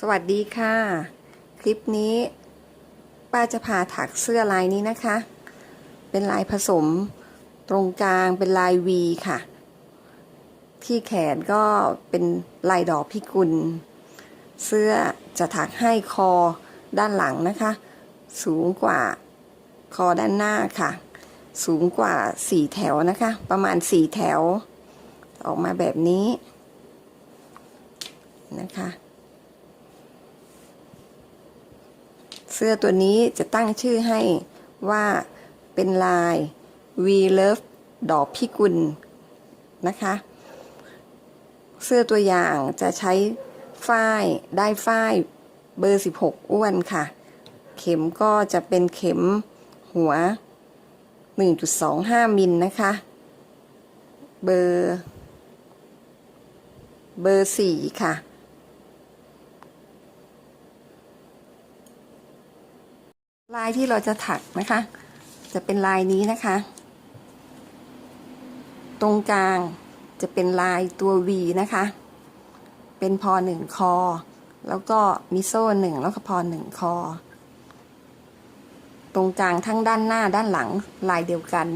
สวัสดีค่ะ คลิปนี้ป้าจะพาถักเสื้อลายนี้นะคะ เป็นลายผสมตรงกลางเป็นลายวีค่ะ ที่แขนก็เป็นลายดอกพิกุล เสื้อจะถักให้คอด้านหลังนะคะ สูงกว่าคอด้านหน้าค่ะ สูงกว่าสี่แถวนะคะ ประมาณสี่แถว ออกมาแบบนี้นะคะ เสื้อตัวนี้จะตั้งชื่อให้ว่าเป็นลาย We Love ดอกพิกุลนะคะ เสื้อตัวอย่างจะใช้ฝ้ายได้ฝ้ายเบอร์ 16 อ้วนค่ะ เข็มก็จะเป็นเข็มหัว 1.25 มิลนะคะ เบอร์ เบอร์ 4 ค่ะ ลายที่เราจะถักนะคะ จะเป็นลายนี้นะคะ ตรงกลางจะเป็นลายตัว V นะคะ เป็นพอหนึ่งคอ แล้วก็มีโซ่หนึ่งแล้วก็พอหนึ่งคอ ตรงกลางทั้งด้านหน้าด้านหลังลายเดียวกัน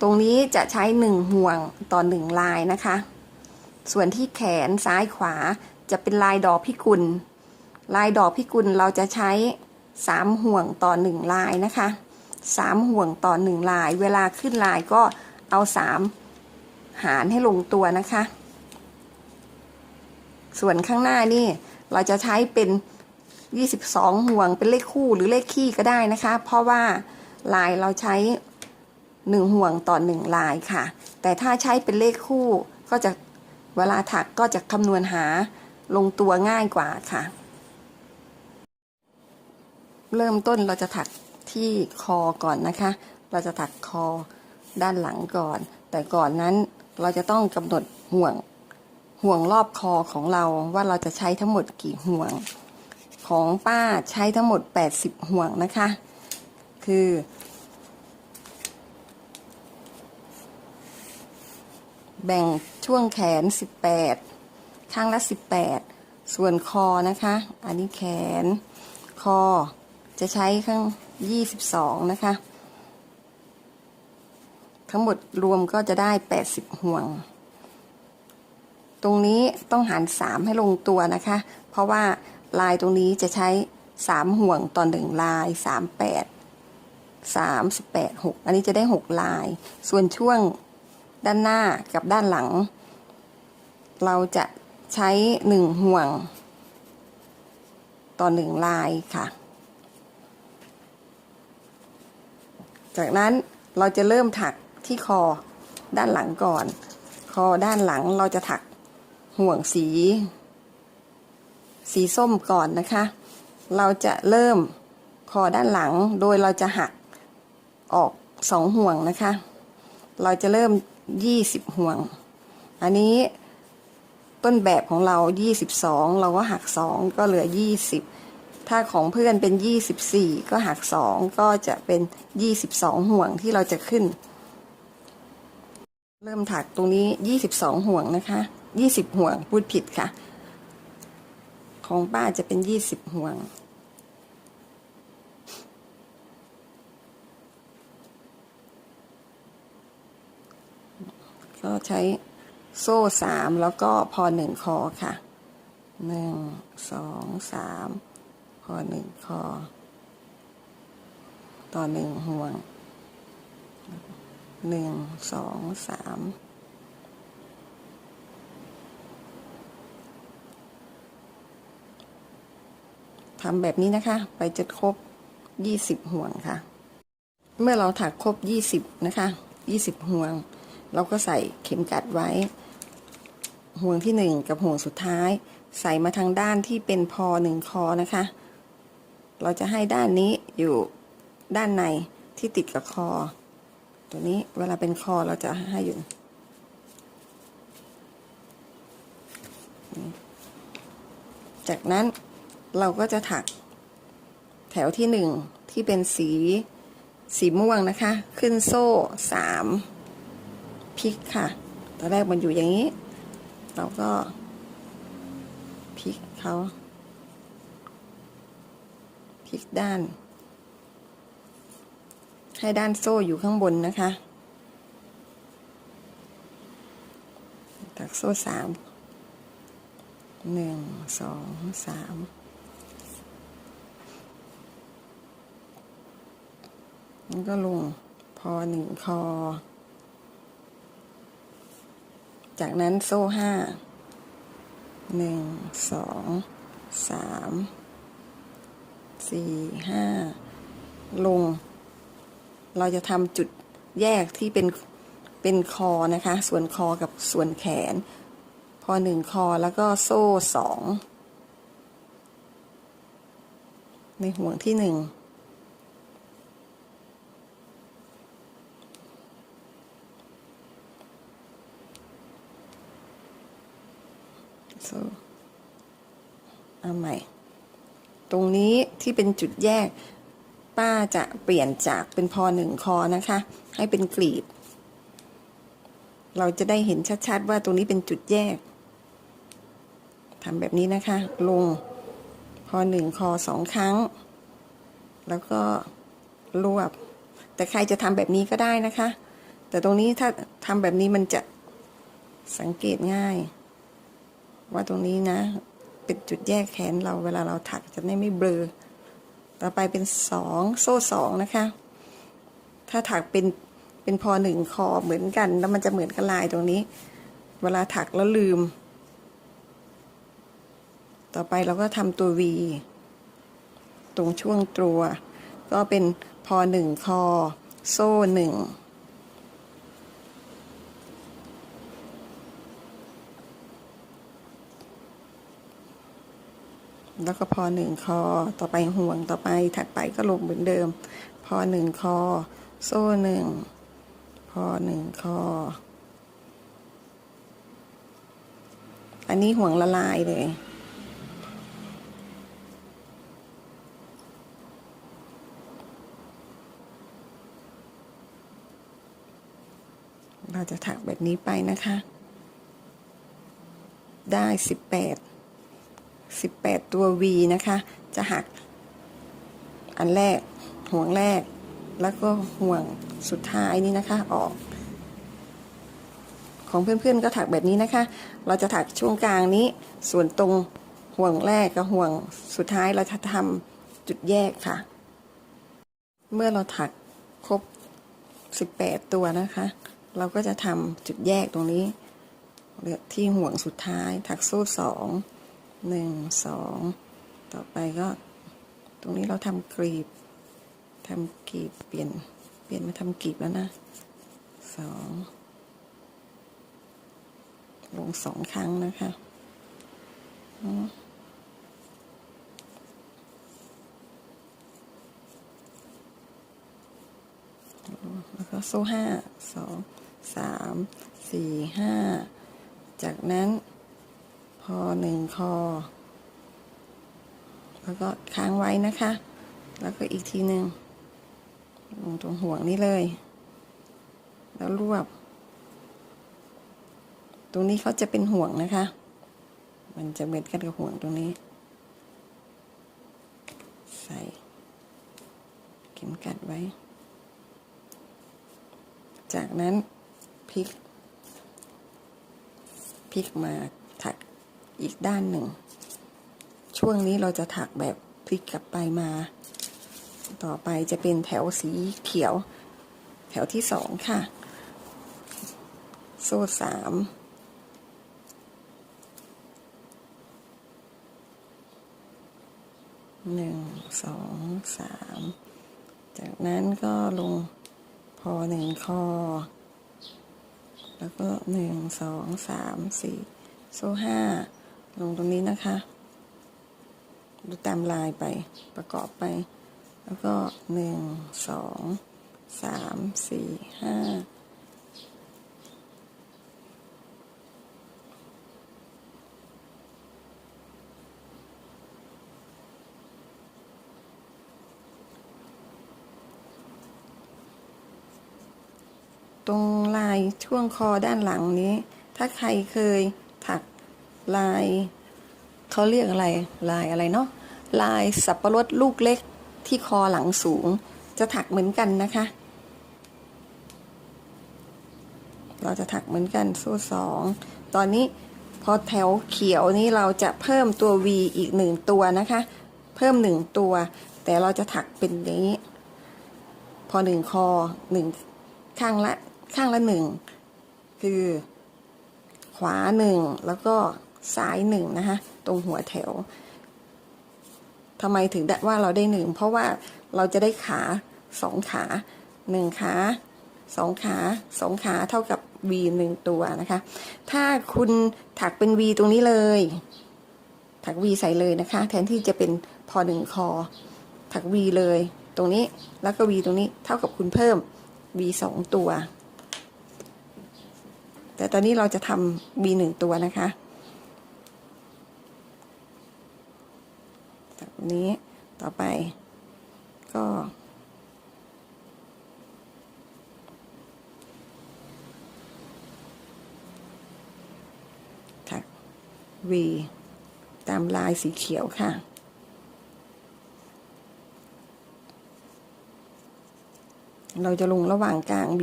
ตรงนี้จะใช้หนึ่งห่วงต่อหนึ่งลายนะคะ ส่วนที่แขนซ้ายขวาจะเป็นลายดอกพิกุล ลายดอกพิกุลเราจะใช้ สามห่วงต่อหนึ่งลายนะคะสามห่วงต่อหนึ่งลาย เวลาขึ้นลายก็เอาสามหารให้ลงตัวนะคะ ส่วนข้างหน้านี่เราจะใช้เป็น 22 ห่วงเป็นเลขคู่หรือเลขคี่ก็ได้นะคะ เพราะว่าลายเราใช้ 1 ห่วงต่อ 1 ลายค่ะ แต่ถ้าใช้เป็นเลขคู่ก็จะเวลาถักก็จะคำนวณหาลงตัวง่ายกว่าค่ะ เริ่มต้นเราจะถักที่คอก่อนนะคะ เราจะถักคอด้านหลังก่อน แต่ก่อนนั้นเราจะต้องกำหนดห่วงห่วงรอบคอของเราว่าเราจะใช้ทั้งหมดกี่ห่วง ของป้าใช้ทั้งหมด 80 ห่วงนะคะ คือแบ่งช่วงแขน 18 ข้างละ 18 ส่วนคอนะคะ อันนี้แขน คอ จะใช้ข้าง22นะคะ ทั้งหมดรวมก็จะได้80ห่วง ตรงนี้ต้องหาร3ให้ลงตัวนะคะ เพราะว่าลายตรงนี้จะใช้3ห่วงต่อ1ลาย38 38 6อันนี้จะได้6ลาย ส่วนช่วงด้านหน้ากับด้านหลัง เราจะใช้1ห่วง ต่อ1ลายค่ะ จากนั้นเราจะเริ่มถักที่คอด้านหลังก่อน คอด้านหลังเราจะถักห่วงสี สีส้มก่อนนะคะ เราจะเริ่มคอด้านหลังโดยเราจะหักออกสองห่วงนะคะ เราจะเริ่มยี่สิบห่วง อันนี้ต้นแบบของเรายี่สิบสองเราก็หักสองก็เหลือยี่สิบ ถ้าของเพื่อนเป็นยี่สิบสี่ก็หักสองก็จะเป็นยี่สิบสองห่วงที่เราจะขึ้น เริ่มถักตรงนี้ยี่สิบสองห่วงนะคะยี่สิบห่วงพูดผิดค่ะ ของป้าจะเป็นยี่สิบห่วงก็ใช้โซ่สามแล้วก็พอหนึ่งคอค่ะหนึ่งสองสาม อหนึ่งคอ ต่อหนึ่งห่วงหนึ่งสองสามทำแบบนี้นะคะ ไปจนครบยี่สิบห่วงค่ะ เมื่อเราถักครบยี่สิบนะคะยี่สิบห่วง เราก็ใส่เข็มกัดไว้ ห่วงที่หนึ่งกับห่วงสุดท้าย ใส่มาทางด้านที่เป็นพอหนึ่งคอนะคะ เราจะให้ด้านนี้อยู่ด้านในที่ติดกับคอ ตัวนี้เวลาเป็นคอเราจะให้อยู่ จากนั้นเราก็จะถักแถวที่หนึ่งที่เป็นสีสีม่วงนะคะ ขึ้นโซ่สามพลิกค่ะ ตอนแรกมันอยู่อย่างนี้ เราก็พลิกเขา พลิกด้าน ให้ด้านโซ่อยู่ข้างบนนะคะถักโซ่สามหนึ่งสองสามแล้วก็ลงพอหนึ่งคอ จากนั้นโซ่ห้าหนึ่งสองสาม สี่ห้าลง เราจะทำจุดแยกที่เป็นเป็นคอนะคะ ส่วนคอกับส่วนแขน พอหนึ่งคอแล้วก็โซ่สองในห่วงที่หนึ่งโซ่เอาใหม่ ตรงนี้ที่เป็นจุดแยก ป้าจะเปลี่ยนจากเป็นพอหนึ่งคอนะคะ ให้เป็นกลีบ เราจะได้เห็นชัดๆว่าตรงนี้เป็นจุดแยกทำแบบนี้นะคะ ลงพอหนึ่งคอสองครั้ง แล้วก็รวบ แต่ใครจะทำแบบนี้ก็ได้นะคะ แต่ตรงนี้ถ้าทำแบบนี้มันจะสังเกตง่าย ว่าตรงนี้นะ เป็นจุดแยกแขนเราเวลาเราถักจะได้ไม่เบลอต่อไปเป็นสองโซ่สองนะคะ ถ้าถักเป็นเป็นพอหนึ่งคอเหมือนกัน แล้วมันจะเหมือนกับลายตรงนี้ เวลาถักแล้วลืม ต่อไปเราก็ทำตัว V ตรงช่วงตัว ก็เป็นพอหนึ่งคอ โซ่หนึ่ง แล้วก็พอหนึ่งคอ ต่อไปห่วงต่อไปถัดไปก็ลงเหมือนเดิม พอหนึ่งคอ โซ่หนึ่งพอหนึ่งคอ อันนี้ห่วงละลายเลยเราจะถักแบบนี้ไปนะคะ ได้สิบแปด สิบแปดตัว V นะคะ จะหักอันแรกห่วงแรก แล้วก็ห่วงสุดท้ายนี่นะคะออก ของเพื่อนๆก็ถักแบบนี้นะคะ เราจะถักช่วงกลางนี้ ส่วนตรงห่วงแรกกับห่วงสุดท้ายเราจะทำจุดแยกค่ะ เมื่อเราถักครบ 18 ตัวนะคะ เราก็จะทำจุดแยกตรงนี้ที่ห่วงสุดท้ายถักโซ่สอง หนึ่งสองต่อไปก็ ตรงนี้เราทำกรีบทำกรีบเปลี่ยนเปลี่ยนมาทำกรีบแล้วนะสองลงสองครั้งนะคะแล้วก็โซ่ห้าสองสามสี่ห้าจากนั้น พอหนึ่งคอ แล้วก็ค้างไว้นะคะ แล้วก็อีกทีหนึ่งลงตรงห่วงนี้เลย แล้วรวบ ตรงนี้เขาจะเป็นห่วงนะคะ มันจะเหมือนกันกับห่วงตรงนี้ ใส่เข็มกัดไว้ จากนั้นพลิกพลิกมา อีกด้านหนึ่ง ช่วงนี้เราจะถักแบบพลิกกลับไปมา ต่อไปจะเป็นแถวสีเขียว แถวที่สองค่ะ โซ่สามหนึ่งสองสามจากนั้นก็ลงพอหนึ่งคอ แล้วก็หนึ่งสองสามสี่โซ่ห้า ลงตรงนี้นะคะ ดูตามลายไปประกอบไป แล้วก็หนึ่งสองสามสี่ห้าตรงลายช่วงคอด้านหลังนี้ ถ้าใครเคยถัก ลายเขาเรียกอะไรลายอะไรเนาะลายสับประรดลูกเล็กที่คอหลังสูง จะถักเหมือนกันนะคะ เราจะถักเหมือนกันโซ่สองตอนนี้พอแถวเขียวนี้เราจะเพิ่มตัว V อีกหนึ่งตัวนะคะ เพิ่มหนึ่งตัว แต่เราจะถักเป็นอย่างนี้ พอหนึ่งคอหนึ่งข้างละข้างละหนึ่งคือขวาหนึ่งแล้วก็ ซ้ายหนึ่งนะคะ ตรงหัวแถวทำไมถึงได้ว่าเราได้หนึ่งเพราะว่าเราจะได้ขาสองขาหนึ่งขาสองขาสองขาเท่ากับ V หนึ่งตัวนะคะ ถ้าคุณถักเป็น V ตรงนี้เลย ถัก V ใส่เลยนะคะ แทนที่จะเป็นพอหนึ่งคอ ถัก V เลย ตรงนี้แล้วก็ V ตรงนี้เท่ากับคุณเพิ่ม V สองตัว แต่ตอนนี้เราจะทำ V หนึ่งตัวนะคะจาก นี้ต่อไปก็ ถัก V ตามลายสีเขียวค่ะ เราจะลงระหว่างกลาง B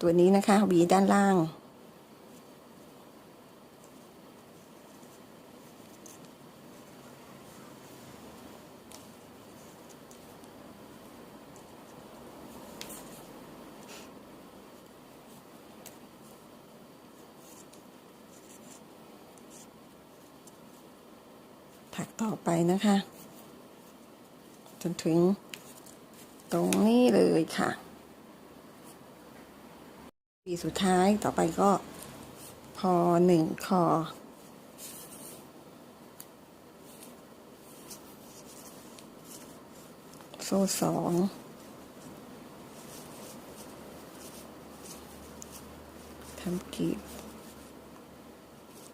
ตัวนี้นะคะ B ด้านล่าง ถัก ต่อไปนะคะ จนถึงตรงนี้เลยค่ะปีสุดท้ายต่อไปก็พอหนึ่งคอ โซ่สองทำกีบ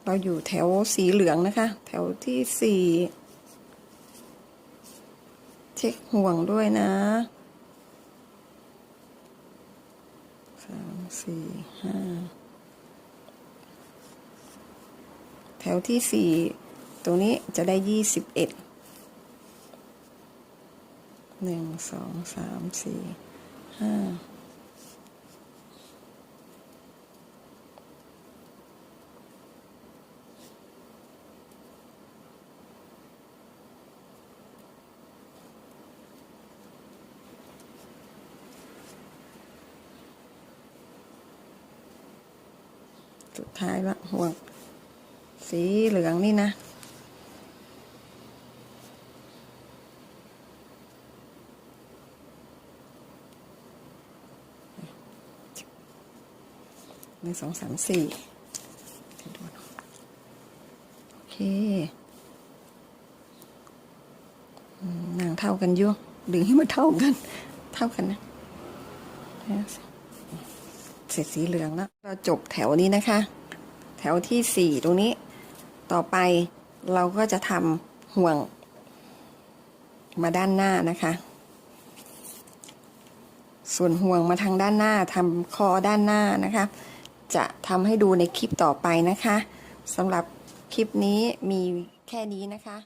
เราอยู่แถวสีเหลืองนะคะ แถวที่สี่เช็คห่วงด้วยนะสามสี่ห้าแถวที่สี่ตรงนี้จะได้ยี่สิบเอ็ดหนึ่งสองสามสี่ห้า สุดท้ายละห่วง สีเหลืองนี่นะหนึ่งสองสามสี่โอเคอืมนางเท่ากันยู่ดึงให้มันเท่ากัน เท่ากันนะ เสร็จสีเหลืองแล้วเราจบแถวนี้นะคะ แถวที่สี่ตรงนี้ ต่อไปเราก็จะทำห่วง มาด้านหน้านะคะ ส่วนห่วงมาทางด้านหน้าทำคอด้านหน้านะคะ จะทำให้ดูในคลิปต่อไปนะคะสำหรับคลิปนี้มีแค่นี้นะคะ